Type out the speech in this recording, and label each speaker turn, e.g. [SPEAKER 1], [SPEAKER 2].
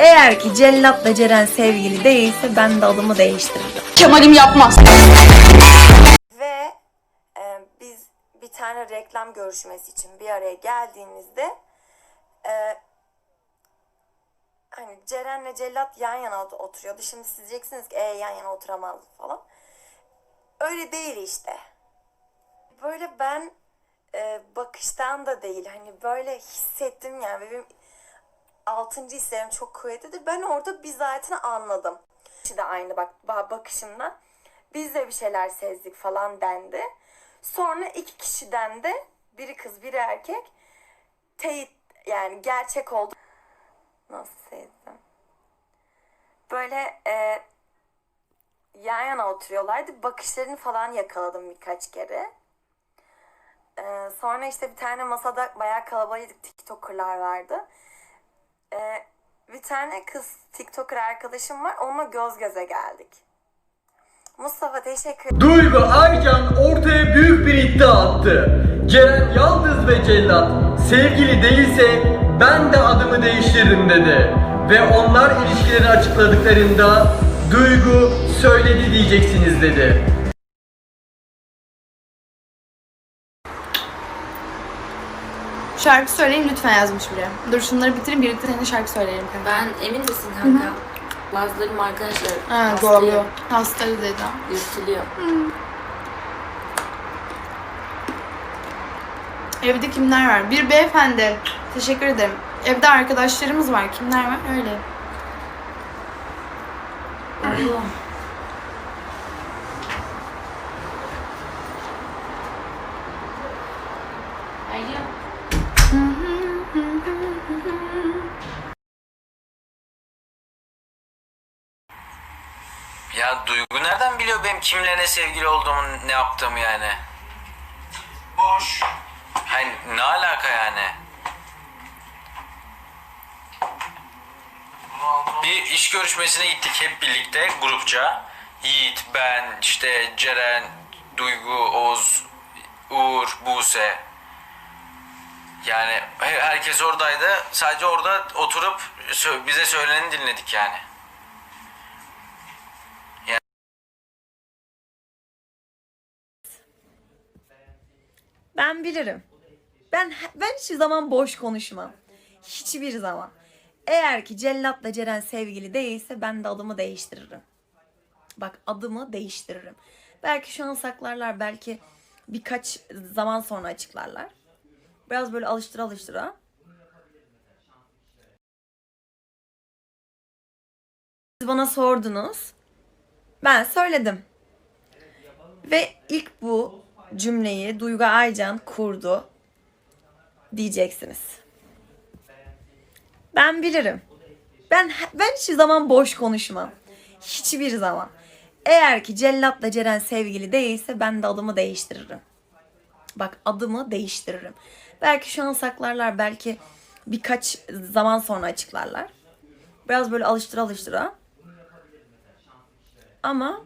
[SPEAKER 1] Eğer ki cellatla Ceren sevgili değilse ben de adımı değiştiririm.
[SPEAKER 2] Kemal'im yapmaz.
[SPEAKER 1] Ve e, biz bir tane reklam görüşmesi için bir araya geldiğimizde e, hani Ceren'le Cellat yan yana ot- oturuyordu. Şimdi siz diyeceksiniz ki e, yan yana oturamaz falan. Öyle değil işte. Böyle ben e, bakıştan da değil hani böyle hissettim yani benim altıncı hislerim çok kuvvetlidir. Ben orada bizatihi anladım. İkisi de aynı bak ba- bakışımdan. Biz de bir şeyler sezdik falan dendi. Sonra iki kişiden de biri kız biri erkek teyit yani gerçek oldu. Nasıl sezdim? Böyle e, yan yana oturuyorlardı. Bakışlarını falan yakaladım birkaç kere. E, sonra işte bir tane masada bayağı kalabalık TikToker'lar vardı. E, bir tane kız TikToker arkadaşım var. Onunla göz göze geldik. Mustafa teşekkür
[SPEAKER 3] Duygu Aycan ortaya büyük bir iddia attı. Ceren Yaldız ve Cellat sevgili değilse ben de adımı değiştiririm dedi. Ve onlar ilişkileri açıkladıklarında Duygu söyledi diyeceksiniz dedi.
[SPEAKER 2] Şarkı söyleyin lütfen yazmış biri. Dur şunları bitirin birlikte seninle şarkı söyleyelim kanka.
[SPEAKER 4] Ben emin misin kanka? Bazılarım arkadaşlar
[SPEAKER 2] Ha
[SPEAKER 4] hastayım,
[SPEAKER 2] doğru. Hastayız dedi.
[SPEAKER 4] Yırtılıyor.
[SPEAKER 2] Evde kimler var? Bir beyefendi. Teşekkür ederim. Evde arkadaşlarımız var. Kimler var? Öyle.
[SPEAKER 4] Allah.
[SPEAKER 5] Ya Duygu nereden biliyor benim kimle ne sevgili olduğumu, ne yaptığımı yani? Boş. Hani ne alaka yani? Bir iş görüşmesine gittik hep birlikte grupça. Yiğit, ben, işte Ceren, Duygu, Oğuz, Uğur, Buse. Yani he- herkes oradaydı. Sadece orada oturup bize söyleneni dinledik yani.
[SPEAKER 1] Ben bilirim. Ben ben hiçbir zaman boş konuşmam. Hiçbir zaman. Eğer ki cellatla Ceren sevgili değilse ben de adımı değiştiririm. Bak adımı değiştiririm. Belki şu an saklarlar, belki birkaç zaman sonra açıklarlar. Biraz böyle alıştıra alıştıra. Siz bana sordunuz. Ben söyledim. Ve ilk bu cümleyi Duygu Aycan kurdu diyeceksiniz. Ben bilirim. Ben ben hiçbir zaman boş konuşmam. Hiçbir zaman. Eğer ki cellatla Ceren sevgili değilse ben de adımı değiştiririm. Bak adımı değiştiririm. Belki şu an saklarlar, belki birkaç zaman sonra açıklarlar. Biraz böyle alıştıra alıştıra. Ama